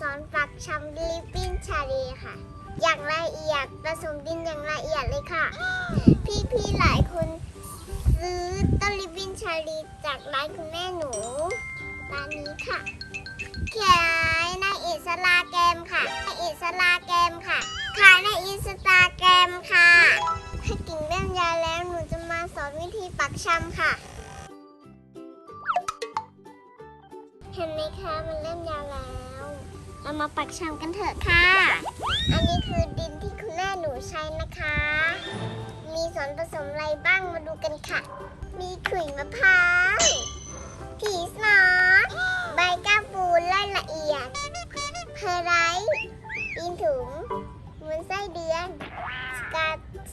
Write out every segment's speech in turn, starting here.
สอนปักชำลิปปิ้นชาลีค่ะ อย่างละเอียดผสมดินอย่างละเอียดเลยค่ะ พี่ๆหลายคนซื้อต้นลิปปิ้นชาลีจากร้านคุณแม่หนูร้านนี้ค่ะขายในอิสลาแกมค่ะในอิสลาแกมค่ะ ขายในอินสตาแกรมค่ะถ้ากิ่งเล่นยาแล้วหนูจะมาสอนวิธีปักชำค่ะ เห็นไหมคะมันเริ่มยาวแล้ว เรามาปักชำกันเถอะค่ะ อันนี้คือดินที่คุณแม่หนูใช้นะคะ มีส่วนผสมอะไรบ้างมาดูกันค่ะ มีขุยมะพร้าวผีสนอใบก้าปูนละละเอียด เพอร์ไรท์ปีนถุงมูลไส้เดือนสกา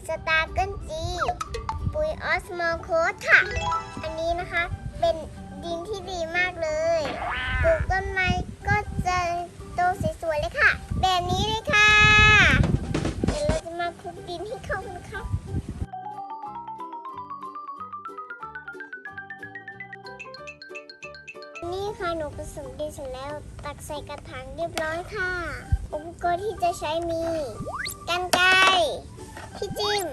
สตาร์เกิลจี ปุ๋ยออสโมโคสค่ะ อันนี้นะคะเป็นดินที่ดีมากเลย ปลูกต้นไม้ก็จะ สวยๆเลยค่ะ แบบนี้เลยค่ะ เดี๋ยวเราจะมาคลุกดินให้เข้ากันนะคะนี่ค่ะหนูผสมดินเสร็จแล้วตักใส่กระถางเรียบร้อยค่ะ อุปกรณ์ที่จะใช้มีกันไกรที่จิ้ม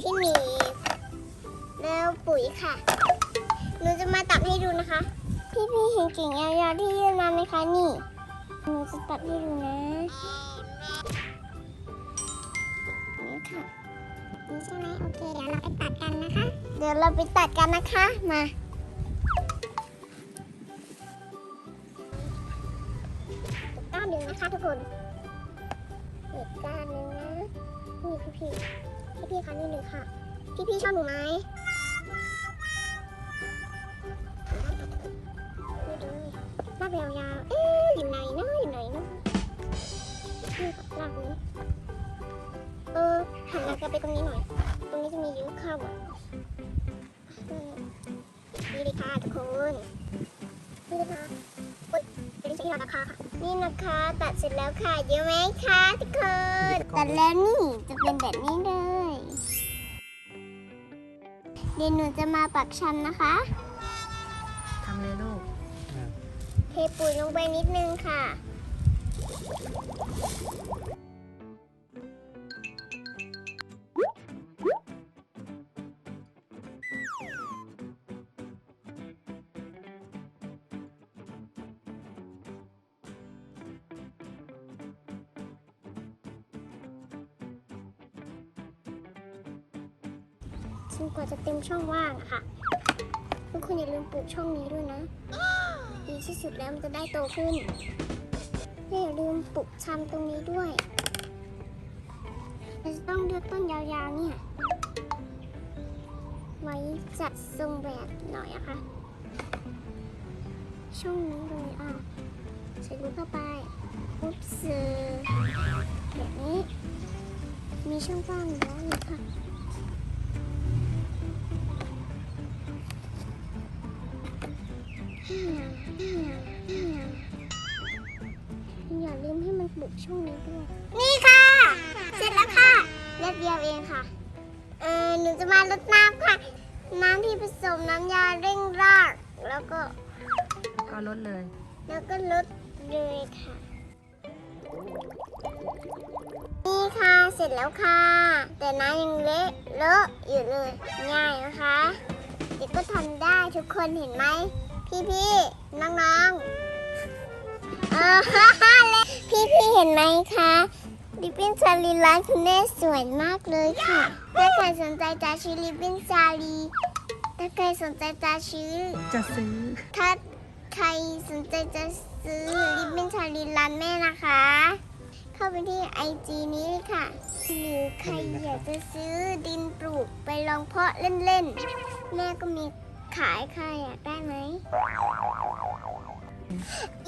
ที่หนีบแล้วปุ๋ยค่ะ หนูจะมาตัดให้ดูนะคะ พี่พี่ๆเห็นกิ่งยาวๆที่ยื่นมาไหมคะนี่ หนูจะตัดให้ดูนะนี่ค่ะนี่ใช่ไหมโอเค เดี๋ยวเราไปตัดกันนะคะ เดี๋ยวเราไปตัดกันนะคะ มาก้านหนึ่งนะคะทุกคนอีกก้านหนึ่งนะนี่พี่พี่พี่พี่คะนี่เลยค่ะ พี่พี่ชอบหนูไหมนี่เลยลากยาวๆ นี่ค่ะลากนี้เออหันหลังกลับไปตรงนี้หน่อย ตรงนี้จะมียุ้งข้าวอะอืมนี่เลยค่ะทุกคนนี่เลยค่ะเป็นชิ้นราคาค่ะ นี่นะคะตัดเสร็จแล้วค่ะ เยอะไหมคะทุกคน ตัดแล้วนี่จะเป็นแบบนี้เลย เดี๋ยวหนูจะมาปักชันนะคะทำเลยลูก เทปุ๋ยลงไปนิดนึงค่ะ ซึ่งกว่าจะเต็มช่องว่างอะค่ะทุกคนอย่าลืมปลูกช่องนี้ด้วยนะ ดีที่สุดแล้วมันจะได้โตขึ้น และอย่าลืมปลูกชำตรงนี้ด้วยเราจะต้องเลือกต้นยาวๆเนี่ย ไว้จัดทรงแบบหน่อยอะค่ะ ช่องนี้เลยอะใส่ลูกเข้าไปปุ๊บเสือแบบนี้ มีช่องว่างอยู่แล้วนี่ค่ะ อย่าลืมให้มันปลุกช่วงนี้ด้วย นี่ค่ะ เสร็จแล้วค่ะเรียบเดียวเองค่ะ เออหนูจะมาลดน้ำค่ะ น้ำที่ผสมน้ำยาเร่งราก แล้วก็ ก็ลดเลย แล้วก็ลดเลยค่ะ นี่ค่ะ เสร็จแล้วค่ะ แต่น้ำยังเละเลอะอยู่เลย ง่ายนะคะ เด็กก็ทำได้ทุกคนเห็นไหม พี่ๆ น้องๆเออ พี่พี่ๆเห็นไหมคะลิปปิ้นซาลีร้านคุณแม่สวยมากเลยค่ะ ถ้าใครสนใจจะซื้อลิปปิ้นซาลี ถ้าใครสนใจจะซื้อ จะซื้อ ถ้าใครสนใจจะซื้อลิปปิ้นชาลีร้านแม่นะคะ เข้าไปที่ไอจีนี้เลยค่ะ หรือใครอยากจะซื้อดินปลูกไปลองเพาะเล่นๆ แม่ก็มีขายค่ะอยากได้ไหม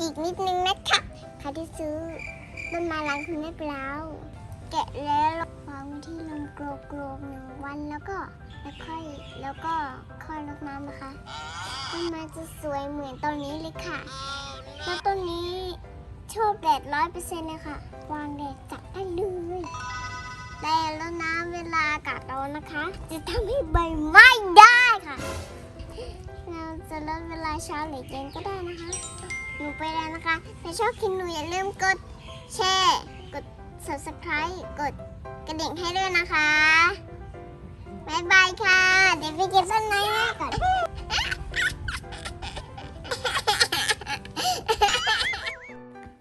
อีกนิดนึงนะคะใครที่ซื้อต้นม้ร้านคุณแม่ไปแล้วแกะแล้ววางไว้ที่ลมโกรกโกรกหนึ่งวันแล้วก็แล้วค่อยแล้วก็ค่อยรดน้ำนะคะต้นไม้จะสวยเหมือนต้นนี้เลยค่ะแล้วต้นนี้ชอบแดดร้อยเปอร์เซ็นต์เลยค่ะ วางแดดจับได้เลยแต่แล้วนะเวลาอากาศร้อนนะคะ จะทำให้ใบไม้ได้ค่ะ เราจะลดเวลาเช้าหรือเย็นก็ได้นะคะ หนูไปแล้วนะคะถ้าชอบคลิปหนูอย่าลืมกดแชร์กด subscribe กดกระดิ่งให้ด้วยนะคะบายบายค่ะ เดี๋ยวไปเก็บต้นไม้แม่ก่อน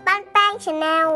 ปั้นแป้งชาแนล